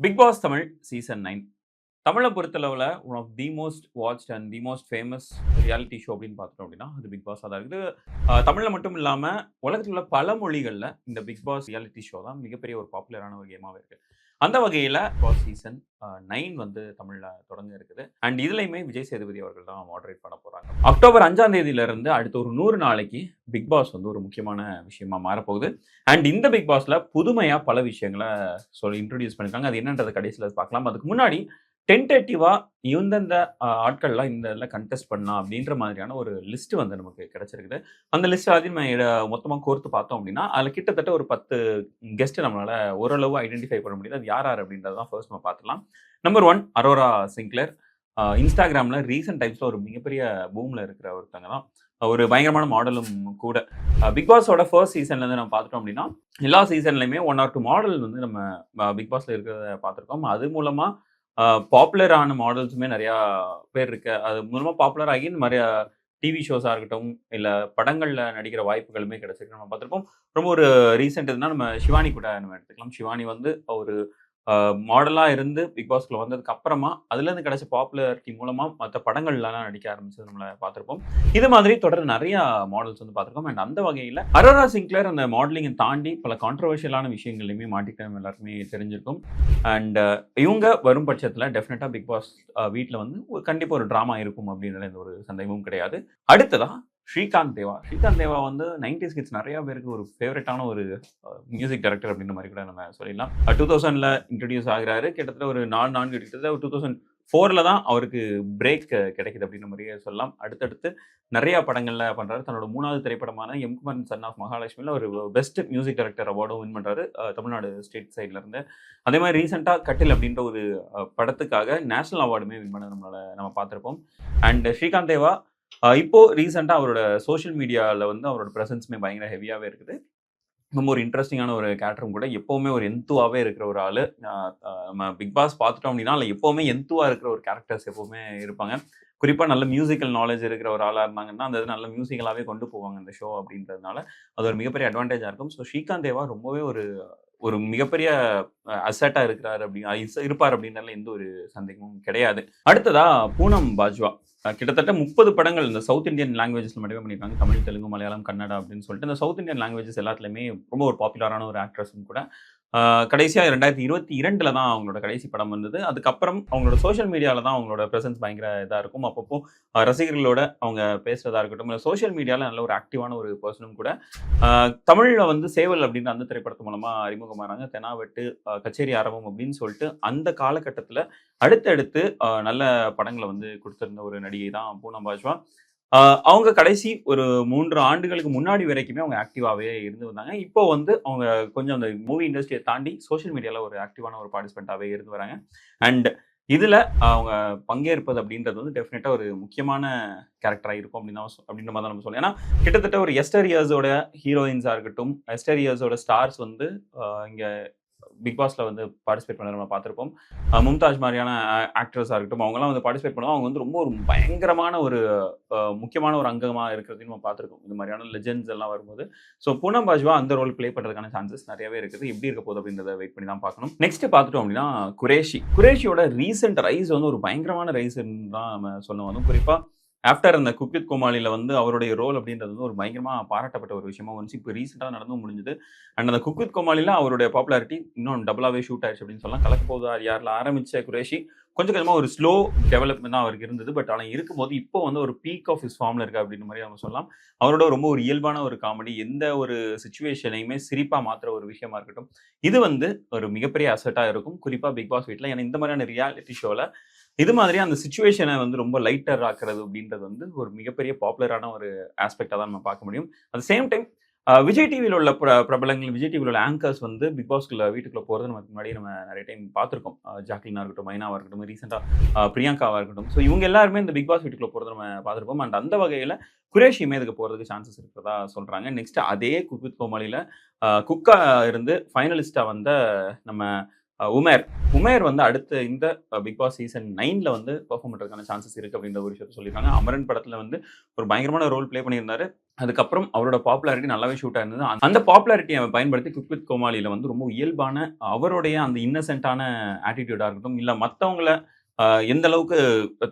Big Boss Tamil season nine தமிழை பொறுத்தளவில் one of the most watched and the most famous reality show அப்படின்னு பார்த்துட்டோம் அப்படின்னா அது பிக் பாஸ் தான் இருக்குது. தமிழில் மட்டும் இல்லாமல் உலகத்தில் உள்ள பல மொழிகளில் இந்த பிக் பாஸ் ரியாலிட்டி ஷோ தான் மிகப்பெரிய ஒரு பாப்புலரான ஒரு கேமாகவே இருக்குது அந்த வகையில் பாஸ் சீசன் நைன் வந்து தமிழில் தொடங்க இருக்குது. அண்ட் இதுலையுமே விஜய் சேதுபதி அவர்கள் தான் மாடரேட் பண்ண போகிறாங்க அக்டோபர் அஞ்சாம் தேதியிலிருந்து அடுத்த ஒரு நூறு நாளைக்கு பிக் பாஸ் வந்து ஒரு முக்கியமான விஷயமா மாறப்போகுது. அண்ட் இந்த பிக் பாஸில் புதுமையாக பல விஷயங்களை சொல்லி இன்ட்ரடியூஸ் பண்ணியிருக்காங்க அது என்னன்றது கடைசியில் பார்க்கலாம். அதுக்கு முன்னாடி டென்டேட்டிவா இந்தந்த ஆட்கள்லாம் இந்த இதில் கண்டெஸ்ட் பண்ணலாம் அப்படின்ற மாதிரியான ஒரு லிஸ்ட் வந்து நமக்கு கிடைச்சிருக்குது. அந்த லிஸ்ட் அதையும் நம்ம கோர்த்து பார்த்தோம் அப்படின்னா அதில் கிட்டத்தட்ட ஒரு பத்து கெஸ்ட் நம்மளால ஓரளவு ஐடென்டிஃபை பண்ண முடியுது. அது யார் யார் அப்படின்றத தான் ஃபர்ஸ்ட் நம்ம பார்த்துலாம் நம்பர் ஒன் அரோரா சிங்க்லர் இன்ஸ்டாகிராமில் ரீசெண்ட் டைப்ஸில் ஒரு மிகப்பெரிய பூமில் இருக்கிற ஒருத்தங்க தான். ஒரு பயங்கரமான மாடலும் கூட. பிக் பாஸோட ஃபர்ஸ்ட் சீசன்லேருந்து நம்ம பார்த்துட்டோம் அப்படின்னா எல்லா சீசன்லையுமே ஒன் ஆர் டூ மாடல் வந்து நம்ம பிக் பாஸில் இருக்கிறத பார்த்துருக்கோம். அது மூலமாக பாப்புலரான மாடல்ஸுமே நிறையா பேர் இருக்கு. அது மூலமா பாப்புலர் ஆகி இந்த மாதிரி டிவி ஷோஸாக இருக்கட்டும் இல்லை படங்களில் நடிக்கிற வாய்ப்புகளுமே கிடைச்சிருக்கு. நம்ம பார்த்துருப்போம். ரொம்ப ஒரு ரீசெண்ட் இதுனா நம்ம சிவானி கூட நம்ம எடுத்துக்கலாம். சிவானி வந்து ஒரு மாடலாக இருந்து பிக் பாஸ்க்குள்ள வந்ததுக்கு அப்புறமா அதுலேருந்து கிடைச்ச பாப்புலாரிட்டி மூலமாக மற்ற படங்கள்லாம் நடிக்க ஆரம்பிச்சது நம்மளை பார்த்துருப்போம். இது மாதிரி தொடர்ந்து நிறைய மாடல்ஸ் வந்து பார்த்துருக்கோம். அண்ட் அந்த வகையில் அரோரா சிங்க்லர் அந்த மாடலிங்கை தாண்டி பல கான்ட்ரவர்ஷியலான விஷயங்கள்லையுமே மாட்டிக்கிட்ட எல்லாருக்குமே தெரிஞ்சிருக்கும். அண்ட் இவங்க வரும் பட்சத்தில் டெஃபினட்டாக பிக் பாஸ் வீட்டில் வந்து ஒரு கண்டிப்பாக ஒரு ட்ராமா இருக்கும் அப்படின்ற எந்த ஒரு சந்தேகமும் கிடையாது. அடுத்ததா ஸ்ரீகாந்த் தேவா. ஸ்ரீகாந்த் தேவா வந்து நைன்டி கிட்ஸ் நிறைய பேருக்கு ஒரு ஃபேவரட்டான ஒரு மியூசிக் டைரக்டர் அப்படின்ற மாதிரி கூட நம்ம சொல்லிடலாம். டூ தௌசண்ட்ல இன்ட்ரடியூஸ் ஆகிறாரு. கிட்டத்தட்ட ஒரு நாலு நான்கு கிட்டத்தட்ட ஒரு டூ தௌசண்ட் ஃபோரில் தான் அவருக்கு பிரேக் கிடைக்குது அப்படின்ற மாதிரியே சொல்லலாம். அடுத்தடுத்து நிறையா படங்களில் பண்ணுறாரு தன்னோட மூணாவது திரைப்படமான எம் குமரன் சன் ஆஃப் மகாலட்சுமியில் ஒரு பெஸ்ட் மியூசிக் டைரக்டர் அவார்டும் வின் பண்ணுறாரு தமிழ்நாடு ஸ்டேட் சைட்லேருந்து அதே மாதிரி ரீசெண்டாக கட்டில் அப்படின்ற ஒரு படத்துக்காக நேஷனல் அவார்டுமே வின் பண்ண நம்மளால் நம்ம பார்த்துருப்போம். அண்ட் ஸ்ரீகாந்த் தேவா இப்போ ரீசெண்டாக அவரோட சோஷியல் மீடியாவில் வந்து அவரோட ப்ரெசன்ஸுமே பயங்கர ஹெவியாகவே இருக்குது. ரொம்ப ஒரு இன்ட்ரெஸ்டிங்கான ஒரு கேரக்டரும் கூட. எப்போவுமே ஒரு எந்துவாகவே இருக்கிற ஒரு ஆள். நம்ம பிக் பாஸ் பார்த்துட்டோம் அப்படின்னா அதில் எப்போவுமே எந்துவாக இருக்கிற ஒரு கேரக்டர்ஸ் எப்போவுமே இருப்பாங்க. குறிப்பாக நல்ல மியூசிக்கல் நாலேஜ் இருக்கிற ஒரு ஆளாக இருந்தாங்கன்னா அந்த இது நல்ல மியூசிக்கலாகவே கொண்டு போவாங்க இந்த ஷோ அப்படின்றதுனால. அது ஒரு மிகப்பெரிய அட்வான்டேஜாக இருக்கும். ஸோ ஸ்ரீகாந்த் தேவா ரொம்பவே ஒரு ஒரு மிகப்பெரிய அசட்டாக இருக்கிறார் அப்படின்னு இருப்பார் அப்படின்னால எந்த ஒரு சந்தேகமும் கிடையாது. அடுத்ததா பூனம் பாஜ்வா. கிட்டத்தட்ட முப்பது படங்கள் இந்த சவுத் இந்தியன் லாங்குவேஜஸ்ல மட்டுமே பண்ணியிருக்காங்க. தமிழ் தெலுங்கு மலையாளம் கன்னடா அப்படின்னு சொல்லிட்டு இந்த சவுத் இந்தியன் லாங்குவேஜஸ் எல்லாத்துலேயுமே ரொம்ப ஒரு பாப்புலரான ஒரு ஆக்ட்ரஸும் கூட கடைசியாக கடைசியா ரெண்டாயிரத்தி இருபத்தி இரண்டுல தான் அவங்களோட கடைசி படம் வந்தது. அதுக்கப்புறம் அவங்களோட சோஷியல் மீடியாவில் தான் அவங்களோட ப்ரெசன்ஸ் பயங்கர இதாக இருக்கும். அப்பப்போ ரசிகர்களோட அவங்க பேசுறதா இருக்கட்டும் இல்லை சோஷியல் மீடியாவில் நல்ல ஒரு ஆக்டிவான ஒரு பர்சனும் கூட. தமிழில் தமிழ்ல வந்து சேவல் அப்படின்ற அந்த திரைப்படத்து மூலமாக அறிமுகமானாங்க. தெனாவெட்டு கச்சேரி ஆரம்பம் அப்படின்னு சொல்லிட்டு அந்த காலகட்டத்தில் அடுத்தடுத்து நல்ல படங்களை வந்து கொடுத்துருந்த ஒரு நடிகை தான் பூனம் பாஜ்வா. அவங்க கடைசி ஒரு மூன்று ஆண்டுகளுக்கு முன்னாடி வரைக்குமே அவங்க ஆக்டிவாகவே இருந்து வந்தாங்க. இப்போ வந்து அவங்க கொஞ்சம் அந்த மூவி இண்டஸ்ட்ரியை தாண்டி சோஷியல் மீடியாவில் ஒரு ஆக்டிவான ஒரு பார்ட்டிசிபெண்ட்டாகவே இருந்து வராங்க. அண்ட் இதில் அவங்க பங்கேற்பது அப்படின்றது வந்து டெஃபினட்டாக ஒரு முக்கியமான கேரக்டராக இருக்கும் அப்படின்னு தான் அப்படின்ற மாதிரி தான் நம்ம சொல்லலாம் ஏன்னா கிட்டத்தட்ட ஒரு எஸ்டர் இயர்ஸோட ஹீரோயின்ஸாக இருக்கட்டும் எஸ்டர் இயர்ஸோட ஸ்டார்ஸ் வந்து இங்கே பிக் பாஸ்ல வந்து பார்ட்டிசிபேட் பண்ண நம்ம பார்த்துருப்போம். மும்தாஜ் மாதிரியான ஆக்டர்ஸாக இருக்கட்டும் அவங்கலாம் வந்து பார்ட்டிசிபேட் பண்ணுவோம் அவங்க வந்து ரொம்ப ஒரு பயங்கரமான ஒரு முக்கியமான ஒரு அங்கமாக இருக்கிறதையும் நம்ம பார்த்துருக்கோம். இந்த மாதிரியான லெஜெண்ட்ஸ் எல்லாம் வரும்போது. ஸோ பூனம் பாஜ்வா அந்த ரோல் ப்ளே பண்ணுறதுக்கான சான்சஸ் நிறையவே இருக்குது. எப்படி இருக்க போகுது அப்படின்றத வெயிட் பண்ணி தான் பார்க்கணும். நெக்ஸ்ட் பார்த்துட்டோம் அப்படின்னா குரேஷி. குரேஷியோட ரீசெண்ட் ரைஸ் வந்து ஒரு பயங்கரமான ரைஸ் தான் நம்ம சொல்லுவோம் குறிப்பாக ஆஃப்டர் அந்த குக்வித் கோமாளியில் வந்து அவருடைய ரோல் அப்படின்றது வந்து ஒரு பயங்கரமாக பாராட்டப்பட்ட ஒரு விஷயமா வந்துச்சு. இப்போ ரீசெண்டாக நடந்து முடிஞ்சது. அண்ட் அந்த குக்வித் கோமாளியில் அவருடைய பாப்புலாரிட்டி இன்னும் டபுளாகவே ஷூட் ஆயிடுச்சு அப்படின்னு சொல்லலாம். கலக்க யாரில் ஆரம்பிச்ச குரேஷி கொஞ்சம் கொஞ்சமாக ஒரு ஸ்லோ டெவலப்மெண்ட் தான் அவருக்கு இருந்தது. பட் ஆனால் இருக்கும்போது இப்போ வந்து ஒரு பீக் ஆஃப் இஸ் ஃபார்மில் இருக்கு அப்படின்ற மாதிரி நம்ம சொல்லலாம். அவரோட ரொம்ப ஒரு இயல்பான ஒரு காமெடி எந்த ஒரு சுச்சுவேஷனையுமே சிரிப்பாக மாற்றுற ஒரு விஷயமா இருக்கட்டும். இது வந்து ஒரு மிகப்பெரிய அசட்டாக இருக்கும். குறிப்பாக பிக் பாஸ் வீட்டில் ஏன்னா இந்த மாதிரியான ரியாலிட்டி ஷோவில் இது மாதிரி அந்த சுச்சுவேஷனை வந்து ரொம்ப லைட்டர் ஆக்குறது அப்படின்றது வந்து ஒரு மிகப்பெரிய பாப்புலரான ஒரு ஆஸ்பெக்டாக தான் நம்ம பார்க்க முடியும். அட் சேம் டைம் விஜய் டிவியில் உள்ள பிர பிரபலங்கள் விஜய் டிவியில் உள்ள ஆங்கர்ஸ் வந்து பிக் பாஸ்க்குள்ள வீட்டுக்குள்ளே போகிறது நமக்கு முன்னாடி நம்ம நிறைய டைம் பார்த்துருக்கோம். ஜாக்லினா இருக்கட்டும் மைனாவாக இருக்கட்டும் ரீசெண்டாக பிரியங்காவாக இருக்கட்டும். ஸோ இவங்க எல்லாருமே இந்த பிக் பாஸ் வீட்டுக்குள்ள போகிறது நம்ம பார்த்துருப்போம். அண்ட் அந்த வகையில் குரேஷியுமே இதுக்கு போகிறதுக்கு சான்சஸ் இருக்கிறதா சொல்கிறாங்க நெக்ஸ்ட் அதே குக்வித் கோமாளியில் குக்கா இருந்து ஃபைனலிஸ்ட்டாக வந்த நம்ம உமேர். உமேர் வந்து அடுத்த இந்த பிக் பாஸ் சீசன் நைன்ல வந்து பெர்ஃபார்ம் பண்ணுறதுக்கான சான்சஸ் இருக்கு அப்படின்ற ஒரு விஷயத்த சொல்லியிருக்காங்க. அமரன் படத்துல வந்து ஒரு பயங்கரமான ரோல் ப்ளே பண்ணியிருந்தாரு. அதுக்கப்புறம் அவரோட பாப்புலாரிட்டி நல்லாவே ஷூட் ஆயிருந்தது. அந்த- பாப்புலாரிட்டியை அவன் பயன்படுத்தி குக் வித் கோமாளியில் வந்து ரொம்ப இயல்பான அவருடைய அந்த இன்னசென்ட்டான ஆட்டிடியூடாக இருக்கட்டும் இல்லை மற்றவங்கள எந்த அளவுக்கு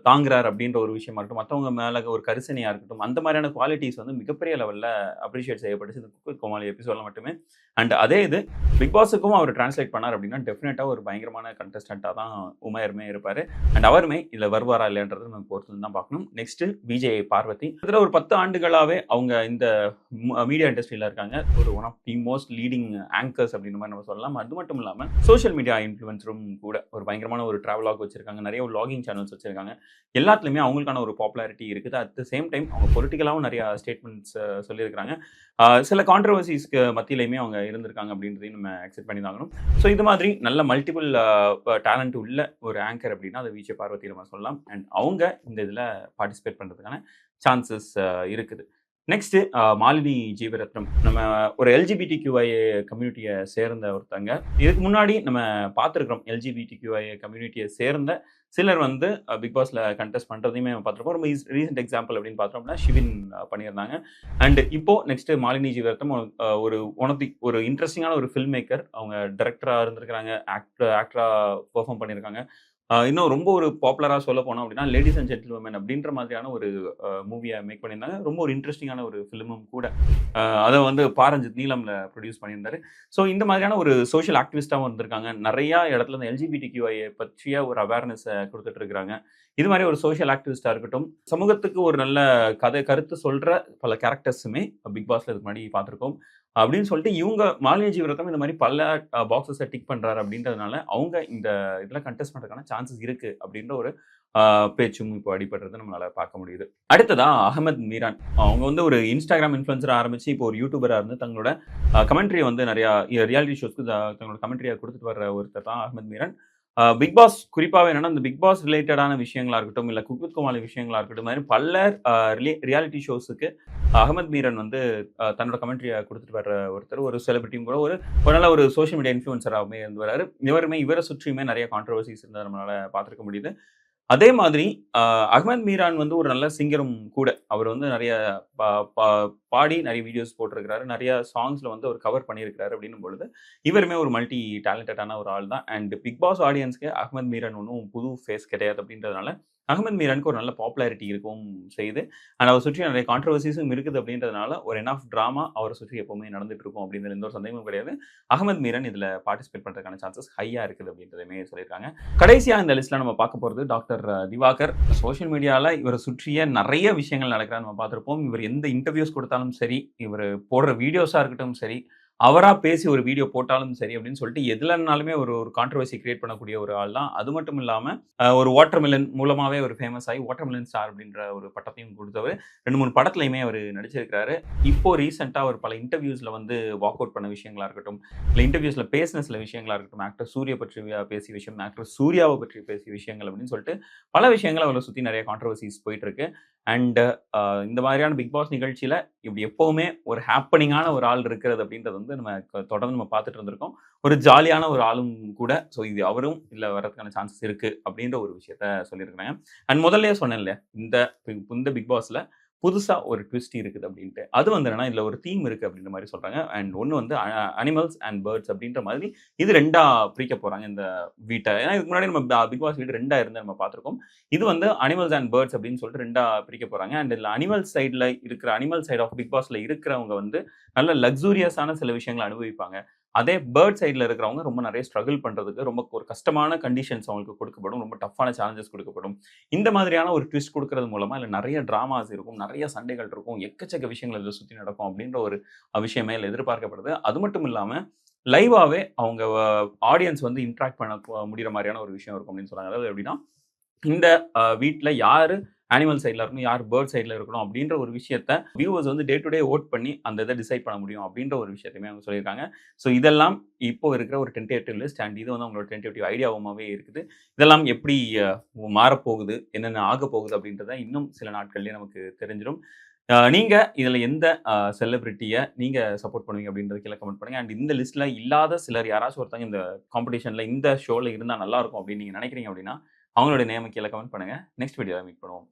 தாங்குறார் அப்படின்ற ஒரு விஷயமா இருக்கட்டும் மற்றவங்க மேலே ஒரு கரிசனையாக இருக்கட்டும் அந்த மாதிரியான குவாலிட்டிஸ் வந்து மிகப்பெரிய லெவலில் அப்ரிஷியேட் செய்யப்பட்டுச்சு. இந்த குக்கு கோமாளி எபிசோட்ல மட்டுமே. அண்ட் அதே இது பிக் பாஸுக்கும் அவர் டிரான்ஸ்லேட் பண்ணார் அப்படின்னா டெஃபினட்டாக ஒரு பயங்கரமான கண்டஸ்டண்ட்டாக தான் உமையருமே இருப்பார். அண்ட் அவருமே இதில் வருவாரா இல்லைன்றது நம்ம பொறுத்து தான் பார்க்கணும் நெக்ஸ்ட்டு விஜய் பார்வதி. இதில் ஒரு பத்து ஆண்டுகளாகவே அவங்க இந்த மீடியா இண்டஸ்ட்ரியில் இருக்காங்க. ஒரு one of the most leading anchors அப்படின்ற மாதிரி நம்ம சொல்லலாம். அது மட்டும் இல்லாமல் சோஷியல் மீடியா இன்ஃப்ளூயன்ஸரும் கூட ஒரு பயங்கரமான ஒரு ட்ராவலாக் வச்சிருக்காங்க. நிறைய லாகிங் சேனல்ஸ் வச்சிருக்காங்க. எல்லாத்துலேயுமே அவங்களுக்கான ஒரு பாப்புலாரிட்டி இருக்குது. அட் த சேம் டைம் அவங்க பொலிட்டிக்கலாகவும் நிறையா ஸ்டேட்மெண்ட்ஸ் சொல்லியிருக்காங்க சில கான்ட்ரவர்சிஸ்க்கு மத்தியிலையுமே அவங்க இருந்திருக்காங்க அப்படின்றதையும் நம்ம அக்செப்ட் பண்ணி தாங்கணும் ஸோ இது மாதிரி நல்ல மல்டிபிள் டேலண்ட் உள்ள ஒரு ஆங்கர் அப்படின்னா அதை விஜய் பார்வதி நம்ம சொல்லலாம். அண்ட் அவங்க இந்த இதில் பார்ட்டிசிபேட் பண்ணுறதுக்கான சான்சஸ் இருக்குது. நெக்ஸ்ட் மாலினி ஜீவரத்னம். நம்ம ஒரு எல்ஜிபிடி கியூஐ கம்யூனிட்டியை சேர்ந்த ஒருத்தங்க. இதுக்கு முன்னாடி நம்ம பார்த்துருக்குறோம் எல்ஜிபிடி கியூஐ கம்யூனிட்டியை சேர்ந்த சிலர் வந்து பிக் பாஸ்ல கண்டெஸ்ட் பண்றதையுமே பார்த்துருப்போம் ரொம்ப ரீசெண்ட் எக்ஸாம்பிள் அப்படின்னு பார்த்தோம்னா ஷிவின் பண்ணியிருந்தாங்க. அண்ட் இப்போ நெக்ஸ்ட் மாலினி ஜீவரத்னம் ஒரு ஒன் தி ஒரு இன்ட்ரெஸ்டிங்கான ஒரு ஃபில்ம் மேக்கர் அவங்க டைரக்டரா இருந்திருக்கிறாங்க. ஆக்டர் ஆக்டரா பெர்ஃபார்ம் பண்ணியிருக்காங்க. இன்னும் ரொம்ப ஒரு பாப்புலராக சொல்ல போனோம் அப்படின்னா லேடிஸ் அண்ட் ஜென்டில்மேன் அப்படின்ற மாதிரியான ஒரு மூவியை மேக் பண்ணியிருந்தாங்க. ரொம்ப ஒரு இன்ட்ரெஸ்டிங்கான ஒரு ஃபிலிமும் கூட. அதை வந்து பாரஞ்சித் நீலமில் ப்ரொடியூஸ் பண்ணியிருந்தாரு. ஸோ இந்த மாதிரியான ஒரு சோஷியல் ஆக்டிவிஸ்ட்டாகவும் இருந்திருக்காங்க நிறையா இடத்துல இந்த எல்ஜிபிடி கியூஐயை பற்றிய ஒரு அவேர்னஸை கொடுத்துட்டு இருக்கிறாங்க. இது மாதிரி ஒரு சோஷியல் ஆக்டிவிஸ்டாக இருக்கட்டும் சமூகத்துக்கு ஒரு நல்ல கதை கருத்து சொல்கிற பல கேரக்டர்ஸுமே பிக் பாஸில் இதுக்கு முன்னாடி பார்த்துருக்கோம். அப்படின்னு சொல்லிட்டு இவங்க மாலினி ஜீவிரத்தம் இந்த மாதிரி பல பாக்ஸஸை டிக் பண்ணுறாரு அப்படின்றதுனால அவங்க இந்த இதில் கண்டெஸ்ட் பண்ணுறதுக்கான சான்சஸ் இருக்குது அப்படின்ற ஒரு பேச்சும் இப்போ அடிபடுறது நம்மளால பார்க்க முடியுது. அடுத்ததா அகமத் மீரான். அவங்க வந்து ஒரு இன்ஸ்டாகிராம் இன்ஃப்ளூன்சரா ஆரம்பித்து இப்போ ஒரு யூடியூபராக இருந்து தங்களோட கமெண்ட்ரியை வந்து நிறையா ரியாலிட்டி ஷோஸ்க்கு தங்களோட கமெண்ட்ரியை கொடுத்துட்டு வர்ற ஒருத்தர் தான் அகமத் மீரான். பிக் பாஸ் குறிப்பாக என்னன்னா இந்த பிக் பாஸ் ரிலேட்டடான விஷயங்களா இருக்கட்டும் இல்லை குக்வித் குமாலி விஷயங்களா இருக்கட்டும் மாதிரி பல ரியாலிட்டி ஷோஸுக்கு அகமத் மீரன் வந்து தன்னோட கமெண்ட்ரியை கொடுத்துட்டு வர்ற ஒருத்தர் ஒரு செலிபிரிட்டியும் கூட ஒரு ஒரு நல்ல ஒரு சோஷியல் மீடியா இன்ஃப்ளூன்சராகவே இருந்து வராரு இவருமே இவரை சுற்றியுமே நிறைய கான்ட்ரவர்சிஸ் இருந்ததை நம்மளால பார்த்துருக்க முடியுது. அதே மாதிரி அஹ்மத் மீரான் வந்து ஒரு நல்ல சிங்கரும் கூட. அவர் வந்து நிறைய பா- பா- பாடி நிறைய வீடியோஸ் போட்டிருக்கிறாரு. நிறைய சாங்ஸ்ல வந்து அவர் கவர் பண்ணியிருக்கிறாரு அப்படின்னும் பொழுது இவருமே ஒரு மல்டி டேலண்டடான ஒரு ஆள் தான் அண்ட் பிக் பாஸ் ஆடியன்ஸ்க்கு அஹ்மத் மீரான் ஒன்றும் புது ஃபேஸ் கிடையாது அப்படின்றதுனால அகமத் மீரானுக்கு ஒரு நல்ல பாப்புலாரிட்டி இருக்கவும் செய்யுது அண்ட் அவர் சுற்றி நிறைய கான்ட்ரவர்சிஸும் இருக்குது அப்படின்றதுனால ஒரு என் ஆஃப் ட்ராமா அவரை சுற்றி எப்பவுமே நடந்துட்டு இருக்கும் அப்படின்றது எந்த ஒரு சந்தேகமும் கிடையாது. அகமத் மீரன் இதில் பார்ட்டிசிபேட் பண்ணுறதுக்கான சான்சஸ் ஹையாக இருக்குது அப்படின்றதுமே சொல்லியிருக்காங்க. கடைசியாக இந்த லிஸ்ட்டில் நம்ம பார்க்க போகிறது டாக்டர் திவாகர். சோஷியல் மீடியாவில் இவரை சுற்றிய நிறைய விஷயங்கள் நடக்கிறான்னு நம்ம பார்த்துருப்போம். இவர் எந்த இன்டர்வியூஸ் கொடுத்தாலும் சரி இவர் போடுற வீடியோஸாக இருக்கட்டும் சரி அவராக பேசி ஒரு வீடியோ போட்டாலும் சரி அப்படின்னு சொல்லிட்டு எதுலனாலுமே ஒரு ஒரு கான்ட்ரவர்சி கிரியேட் பண்ணக்கூடிய ஒரு ஆள் தான். அது மட்டும் இல்லாமல் ஒரு வாட்டர் மிலன் மூலமாகவே ஒரு ஃபேமஸ் ஆகி வாட்டர்மெலன் ஸ்டார் அப்படின்ற ஒரு பட்டத்தையும் கொடுத்தவர். ரெண்டு மூணு படத்துலையுமே அவர் நடிச்சிருக்கிறாரு. இப்போ ரீசெண்டாக ஒரு பல இன்டர்வியூஸில் வந்து வாக் அவுட் பண்ண விஷயங்களா இருக்கட்டும் இல்லை இன்டர்வியூஸில் பேசின சில விஷயங்களா இருக்கட்டும் ஆக்டர் சூர்யா பற்றி பேசிய விஷயம் ஆக்டர் சூர்யாவை பற்றி பேசிய விஷயங்கள் அப்படின்னு சொல்லிட்டு பல விஷயங்கள் அவரை சுற்றி நிறைய கான்ட்ரவர்சிஸ் போயிட்டு இருக்கு அண்ட் இந்த மாதிரியான பிக் பாஸ் நிகழ்ச்சியில் இப்படி எப்போவுமே ஒரு ஹாப்பனிங்கான ஒரு ஆள் இருக்கிறது அப்படின்றது வந்து நம்ம தொடர்ந்து நம்ம பார்த்துட்டு இருந்திருக்கோம். ஒரு ஜாலியான ஒரு ஆளும் கூட ஸோ இது அவரும் இல்லை வர்றதுக்கான சான்சஸ் இருக்கு அப்படின்ற ஒரு விஷயத்த சொல்லியிருக்கிறாங்க. அண்ட் முதல்லயே சொன்னேன் இல்லையா இந்த இந்த பிக் பாஸ்ல புதுசாக ஒரு ட்விஸ்ட் இருக்குது அப்படின்ட்டு. அது வந்து என்னன்னா இதில் ஒரு தீம் இருக்குது அப்படின்ற மாதிரி சொல்கிறாங்க அண்ட் ஒன்று வந்து அனிமல்ஸ் அண்ட் பேர்ட்ஸ் அப்படின்ற மாதிரி இது ரெண்டாக பிரிக்க போகிறாங்க இந்த வீட்டை. ஏன்னா இதுக்கு முன்னாடி நம்ம பிக் பாஸ் வீடு ரெண்டாக இருந்து நம்ம பார்த்துருக்கோம். இது வந்து அனிமல்ஸ் அண்ட் பேர்ட்ஸ் அப்படின்னு சொல்லிட்டு ரெண்டாக பிரிக்க போகிறாங்க அண்ட் இதில் அனிமல் சைடில் இருக்கிற அனிமல் சைட் ஆஃப் பிக் பாஸில் இருக்கிறவங்க வந்து நல்ல லக்ஸூரியஸான சில விஷயங்களை அனுபவிப்பாங்க. அதே பேர்ட் சைடில் இருக்கிறவங்க ரொம்ப நிறைய ஸ்ட்ரகிள் பண்ணுறதுக்கு ரொம்ப ஒரு கஷ்டமான கண்டிஷன்ஸ் அவங்களுக்கு கொடுக்கப்படும். ரொம்ப டஃப்பான சேலஞ்சஸ் கொடுக்கப்படும். இந்த மாதிரியான ஒரு ட்விஸ்ட் கொடுக்கறது மூலமாக இல்லை நிறைய ட்ராமாஸ் இருக்கும் நிறைய சண்டைகள் இருக்கும் எக்கச்சக்க விஷயங்கள் இதில் சுற்றி நடக்கும் அப்படின்ற ஒரு விஷயமே இல்லை எதிர்பார்க்கப்படுது. அது மட்டும் இல்லாமல் லைவாகவே அவங்க ஆடியன்ஸ் வந்து இன்ட்ராக்ட் பண்ண முடிகிற மாதிரியான ஒரு விஷயம் இருக்கும் அப்படின்னு சொல்கிறாங்க அதாவது எப்படின்னா இந்த வீட்டில் யார் அனிமல் சைடில் இருக்கணும் யார் பேர்ட் சைடில் இருக்கணும் அப்படின்ற ஒரு விஷயத்த வியூவர்ஸ் வந்து டே டு டே ஓட் பண்ணி அந்த இதை டிசைட் பண்ண முடியும் அப்படின்ற ஒரு விஷயத்தையுமே அவங்க சொல்லியிருக்காங்க. ஸோ இதெல்லாம் இப்போ இருக்கிற ஒரு டென்டேட்டிவ் லிஸ்ட் அண்ட் இது வந்து அவங்களோட டென்டேட்டிவ் ஐடியாவுமாவே இருக்குது. இதெல்லாம் எப்படி மாறப்போகுது என்னென்ன ஆக போகுது அப்படின்றத இன்னும் சில நாட்கள்லேயே நமக்கு தெரிஞ்சிடும். நீங்கள் இதில் எந்த செலிபிரிட்டியை நீங்கள் சப்போர்ட் பண்ணுவீங்க அப்படின்றது கீழே கமெண்ட் பண்ணுங்கள் அண்ட் இந்த லிஸ்ட்டில் இல்லாத சிலர் யாராச்சும் ஒருத்தங்க இந்த காம்படிஷனில் இந்த ஷோவில் இருந்தால் நல்லாயிருக்கும் அப்படின்னு நீங்கள் நினைக்கிறீங்க அப்படின்னா, அவங்களுடைய நேம கீழே கமெண்ட் பண்ணுங்கள் நெக்ஸ்ட் வீடியோவில் மீட் பண்ணுவோம்.